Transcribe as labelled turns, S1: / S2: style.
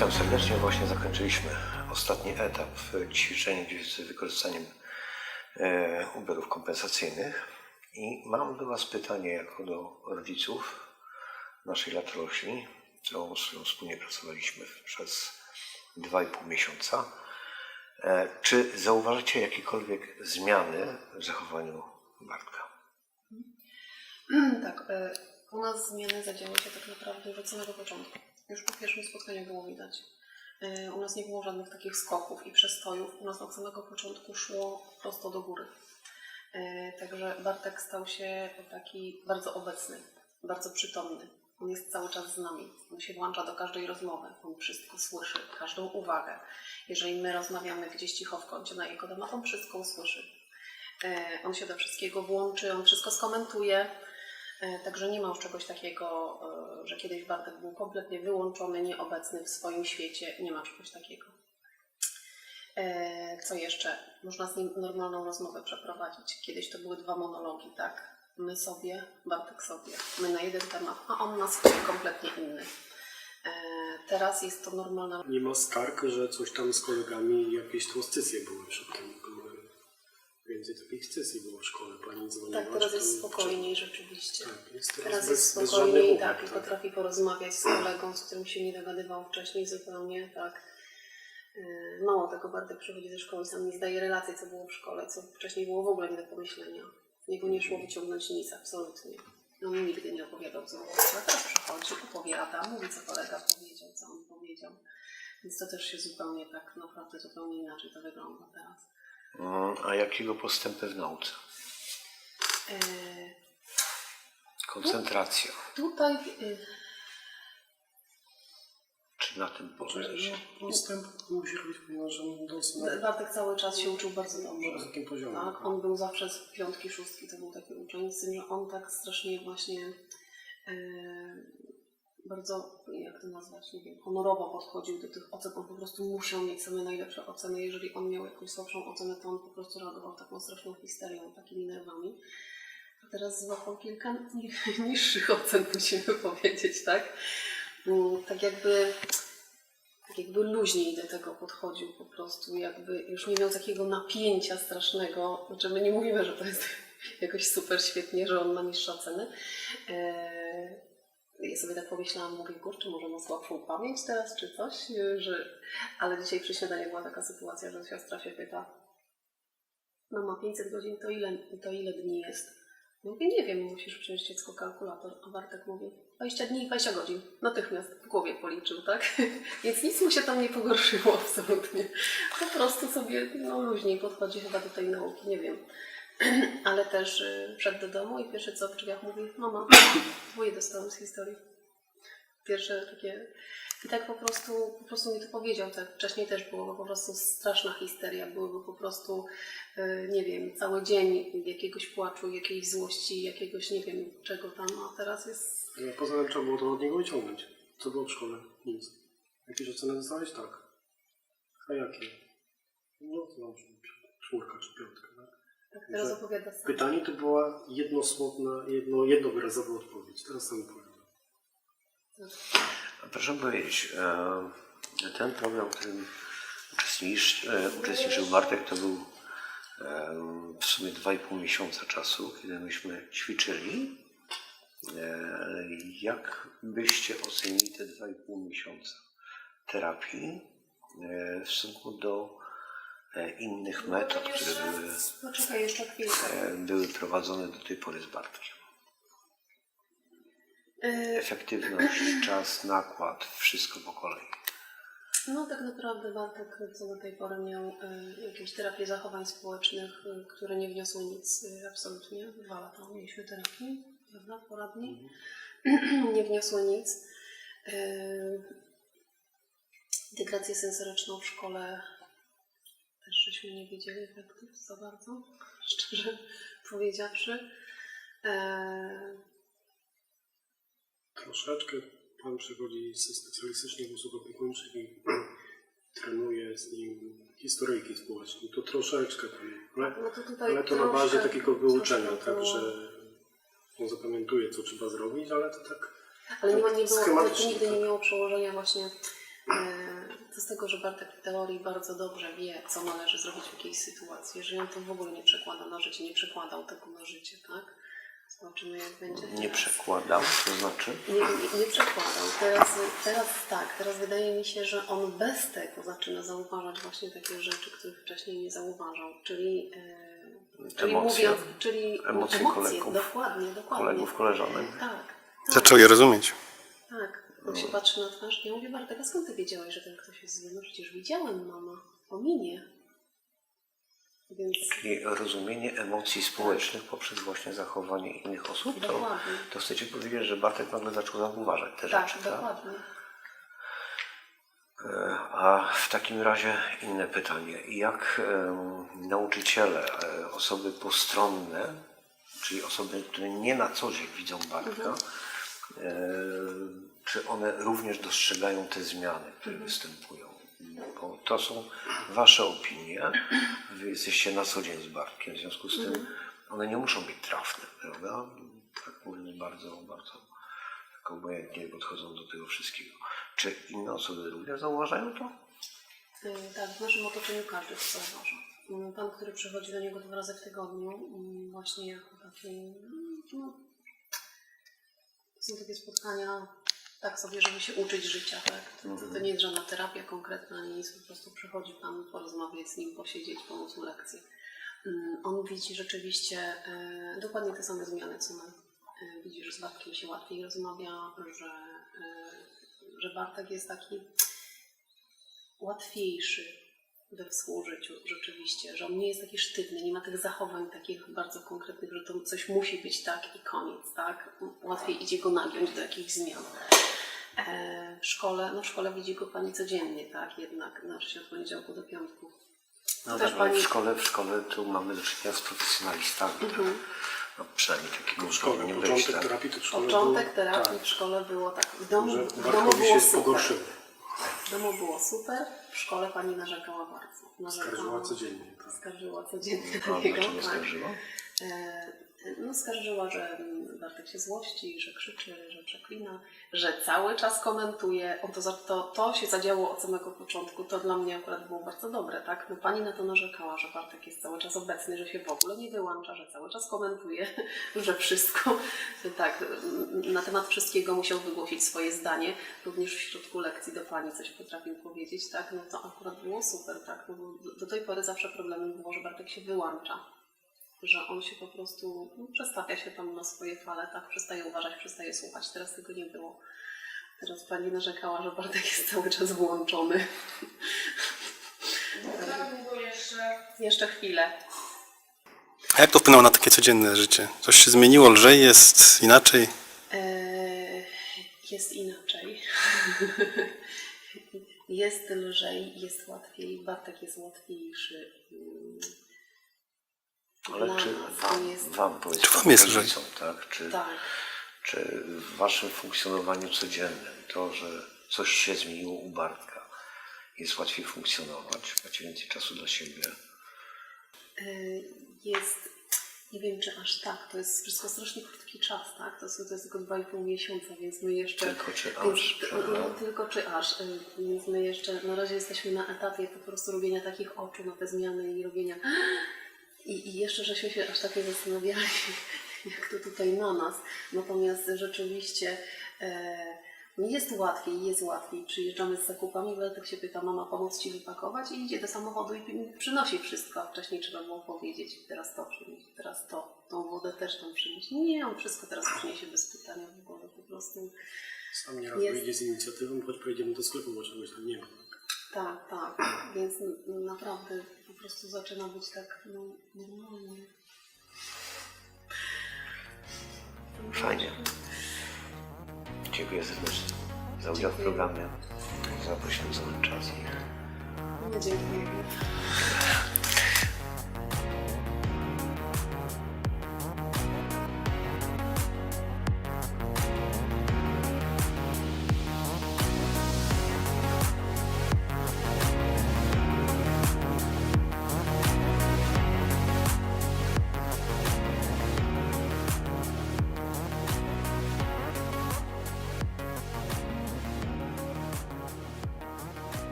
S1: Witam serdecznie. Właśnie zakończyliśmy ostatni etap ćwiczeń z wykorzystaniem e, ubiorów kompensacyjnych. I mam do Was pytanie jako do rodziców naszej latrośli, z którą wspólnie pracowaliśmy przez 2,5 miesiąca. E, Czy zauważacie jakiekolwiek zmiany w zachowaniu Bartka?
S2: Tak, e, u nas zmiany zadziały się tak naprawdę już od samego początku. Już po pierwszym spotkaniu było widać. E, U nas nie było żadnych takich skoków i przestojów. U nas od samego początku szło prosto do góry. E, Także Bartek stał się taki bardzo obecny, bardzo przytomny. On jest cały czas z nami. On się włącza do każdej rozmowy. On wszystko słyszy, każdą uwagę. Jeżeli my rozmawiamy gdzieś cicho w kącie na jego temat, on wszystko usłyszy. E, On się do wszystkiego włączy, on wszystko skomentuje. E, Także nie ma już czegoś takiego, e, że kiedyś Bartek był kompletnie wyłączony, nieobecny w swoim świecie. Nie ma czegoś takiego. E, Co jeszcze? Można z nim normalną rozmowę przeprowadzić. Kiedyś to były dwa monologi, tak? My sobie, Bartek sobie. My na jeden temat, a on na swój kompletnie inny. Teraz jest to normalna
S3: Nie ma skarg, że coś tam z kolegami, jakieś tam scysje były przedtem. Były więcej scysji było w szkole. Pani dzwoniła.
S2: Tak, teraz jest spokojniej rzeczywiście.
S3: Tak, jest teraz,
S2: Teraz
S3: bez,
S2: jest
S3: bez
S2: spokojniej,
S3: żadnych
S2: tak, i.
S3: Tak.
S2: potrafi porozmawiać z kolegą, z którym się nie dogadywał wcześniej zupełnie, tak. Yy, Mało tego, Bartek przychodzi ze szkoły, sam nie zdaje relacji, co było w szkole, co wcześniej było w ogóle nie do pomyślenia. Niego nie szło wyciągnąć nic, absolutnie. No mi nigdy nie opowiadał, co. A teraz przychodzi, opowiada, mówi, co kolega powiedział, co on powiedział. Więc to też się zupełnie tak, naprawdę zupełnie inaczej to wygląda teraz.
S1: Mm, A jakiego postępy w nauce?
S2: Yy,
S1: Koncentracja.
S2: Tutaj yy,
S1: Czy na tym?
S3: No, postęp musi robić, ponieważ on dosyć
S2: Bartek cały czas się uczył bardzo
S3: na
S2: dobrze.
S3: wysokim poziomie.
S2: Tak, on był zawsze z piątki, szóstki, to był taki uczeń, z tym, że on tak strasznie właśnie e, bardzo, jak to nazwać, nie wiem, honorowo podchodził do tych ocen. On po prostu musiał mieć same najlepsze oceny. Jeżeli on miał jakąś słabszą ocenę, to on po prostu reagował taką straszną histerią, takimi nerwami. A teraz złapał kilka ni- niższych ocen, musimy powiedzieć, tak? Mm, Tak jakby tak jakby luźniej do tego podchodził po prostu, jakby już nie miał takiego napięcia strasznego. Znaczy my nie mówimy, że to jest jakoś super świetnie, że on ma niższe oceny. Ja sobie tak pomyślałam, mówię, kurczę, może ma słabszą pamięć teraz, czy coś, że... Ale dzisiaj przy śniadaniu była taka sytuacja, że siostra się pyta, mama 500 godzin to ile, to ile dni jest? Mówię, nie wiem, musisz wziąć dziecko kalkulator. A Bartek mówi, 20 dni i 20 godzin. Natychmiast w głowie policzył, tak? Więc nic mu się tam nie pogorszyło absolutnie. Po prostu sobie no, luźniej podchodzi chyba do tej nauki, nie wiem. Ale też y, wszedł do domu i pierwsze co w drzwiach mówi, mama, dwoje dostałam z historii. Pierwsze takie... I tak po prostu, po prostu mi to powiedział. Tak wcześniej też było po prostu straszna histeria. Byłyby po prostu, y, nie wiem, cały dzień jakiegoś płaczu, jakiejś złości, jakiegoś nie wiem czego tam, a teraz jest
S3: A Poza tym trzeba było to od niego wyciągnąć. Co było w szkole? Nic. Jakieś oceny dostałeś? Tak. A jakie? No to dobrze. Czwórka czy piątka. Tak?
S2: Tak teraz opowiada sam.
S3: Pytanie to była jednosłowna, jedno, jednowyrazowa odpowiedź. Teraz sam powiem.
S1: Proszę powiedzieć, e, ten program, w którym uczestniczył, e, uczestniczył Bartek, to był e, w sumie 2,5 miesiąca czasu, kiedy myśmy ćwiczyli. Jak byście ocenili te 2,5 miesiąca terapii w stosunku do innych metod, które były,
S2: Poczekaj jeszcze chwilkę.
S1: e, były prowadzone do tej pory z Bartkiem?
S2: Y,
S1: Efektywność, czas, nakład, wszystko po kolei.
S2: No tak naprawdę Bartek co do tej pory miał y, jakieś terapie zachowań społecznych, y, które nie wniosły nic y, absolutnie. Dwa lata mieliśmy terapii, prawda, poradni. nie wniosły nic. Y, integrację sensoryczną w szkole też żeśmy nie widzieli efektów za bardzo, szczerze powiedziawszy. E,
S3: Troszeczkę pan przychodzi ze specjalistycznych usług opiekuńczych i trenuje z nim historyjki społeczne. To troszeczkę tam, ale,
S2: no to
S3: ale to na bazie takiego wyuczenia, tak,
S2: było-
S3: że on zapamiętuje, co trzeba zrobić, ale to tak
S2: Ale nie, ma, nie było, to nigdy nie
S3: tak.
S2: miało przełożenia właśnie e, z tego, że Bartek w teorii bardzo dobrze wie, co należy zrobić w jakiejś sytuacji, że on to w ogóle nie przekłada na życie, nie przekładał tego na życie, tak? Zobaczymy, jak będzie.
S1: Nie
S2: teraz.
S1: przekładam, to znaczy?
S2: Nie, nie, nie przekładał. Teraz, teraz tak, teraz wydaje mi się, że on bez tego zaczyna zauważać właśnie takie rzeczy, których wcześniej nie zauważał. Czyli, e, czyli
S1: Emocje.
S2: mówiąc, czyli
S1: Emocje kolegów.
S2: dokładnie, dokładnie.
S1: Kolegów, koleżanek.
S2: Tak. tak.
S3: Zaczął je rozumieć.
S2: Tak, on się patrzy na twarz. Ja mówię, Bartek, a skąd ty wiedziałeś, że ten ktoś jest zły? No przecież widziałem, mama, po minie. Więc
S1: Czyli rozumienie emocji społecznych poprzez właśnie zachowanie innych osób, to, to chcecie powiedzieć, że Bartek nagle zaczął zauważać te
S2: Tak,
S1: rzeczy, tak?
S2: dokładnie.
S1: E, A w takim razie inne pytanie. Jak nauczyciele, e, osoby postronne, czyli osoby, które nie na co dzień widzą Bartka, e, czy one również dostrzegają te zmiany, które występują? Bo to są Wasze opinie. Wy jesteście na co dzień z Bartkiem, w związku z tym one nie muszą być trafne, prawda? Tak mówimy bardzo, bardzo tak obojętnie podchodzą do tego wszystkiego. Czy inne osoby również zauważają to?
S2: Y, Tak, w naszym otoczeniu każdy to zauważa. Mm, Pan, który przychodzi do niego dwa razy w tygodniu, mm, właśnie jako taki, mm, no, są takie spotkania, tak sobie, żeby się uczyć życia, tak? To, to, to nie jest żadna terapia konkretna, ani nic, po prostu przychodzi Pan porozmawiać z nim, posiedzieć, pomóc mu lekcję. Mm, On widzi rzeczywiście e, dokładnie te same zmiany, co my. E, Widzi, że z Bartkiem się łatwiej rozmawia, że, e, że Bartek jest taki łatwiejszy we współżyciu rzeczywiście, że on nie jest taki sztywny, nie ma tych zachowań takich bardzo konkretnych, że to coś musi być tak i koniec, tak? Łatwiej idzie go nagiąć do jakichś zmian. E, w szkole, no w szkole widzi go pani codziennie, tak? Jednak, znaczy od poniedziałku do piątku.
S1: No
S2: Też
S1: tak, w
S2: pani-
S1: szkole, w szkole tu mamy do czynienia z profesjonalistami.
S2: Mhm.
S1: No, przynajmniej takiego
S3: W szkole,
S1: być,
S3: początek
S1: tak?
S3: terapii to w szkole
S2: Początek
S3: był,
S2: terapii
S3: tak,
S2: w szkole było tak, w domu, w domu było
S3: się
S2: super.
S3: pogorszyło.
S2: W domu było super, w szkole pani narzekała bardzo. Narzekała,
S3: Skarżyła codziennie. Tak.
S2: Skarżyła codziennie
S1: A
S2: na niego.
S1: dlaczego
S2: tak.
S1: skarżyła?
S2: E, No, skarżyła, że Bartek się złości, że krzyczy, że przeklina, że cały czas komentuje. On to, to, to się zadziało od samego początku. To dla mnie akurat było bardzo dobre, tak? No, pani na to narzekała, że Bartek jest cały czas obecny, że się w ogóle nie wyłącza, że cały czas komentuje, że wszystko, tak, na temat wszystkiego musiał wygłosić swoje zdanie. Również w środku lekcji do pani coś potrafił powiedzieć, tak? No to akurat było super, tak? No, do, do tej pory zawsze problemem było, że Bartek się wyłącza że on się po prostu no, przestawia się tam na swoje fale, tak, przestaje uważać, przestaje słuchać. Teraz tego nie było. Teraz pani narzekała, że Bartek jest cały czas włączony.
S4: Długo jeszcze?
S2: Jeszcze chwilę.
S3: A jak to wpłynęło na takie codzienne życie? Coś się zmieniło, lżej jest, inaczej?
S2: Eee, jest inaczej. jest lżej, jest łatwiej. Bartek jest łatwiejszy. Mm,
S1: Ale
S2: dla
S1: czy
S2: nas
S1: wam,
S2: jest-
S1: wam powiedzmy,
S3: Czy wam jest lżej?
S1: rodzicom, tak? Czy,
S2: Tak.
S1: czy w waszym funkcjonowaniu codziennym to, że coś się zmieniło u Bartka, jest łatwiej funkcjonować, macie więcej czasu dla siebie?
S2: Y, jest, nie wiem czy aż tak, to jest wszystko strasznie krótki czas, tak? To, są- to jest tylko 2,5 miesiąca, więc my jeszcze...
S1: Tylko czy
S2: więc,
S1: aż,
S2: no,
S1: prawda?
S2: tylko czy aż, y, więc my jeszcze na razie jesteśmy na etapie po prostu robienia takich oczu na te zmiany i robienia... I, I jeszcze żeśmy się aż takie zastanawiali, jak to tutaj na nas. Natomiast rzeczywiście e, no jest łatwiej, jest łatwiej. Przyjeżdżamy z zakupami, Waldek się pyta, mama pomóc Ci wypakować i idzie do samochodu i przynosi wszystko. A wcześniej trzeba było powiedzieć, teraz to przynieść, teraz to, tą wodę też tam przynieść. Nie, on wszystko teraz przyniesie bez pytania w ogóle, po prostu.
S3: Sam nieraz
S2: Jest.
S3: wyjdzie z inicjatywą, choć pojedziemy do sklepu, bo czegoś tam nie ma.
S2: Tak, tak, więc naprawdę po prostu zaczyna być tak no, normalnie.
S1: Fajnie. Dziękuję serdecznie za udział w programie, za poświęcony czas.
S2: No, dziękuję.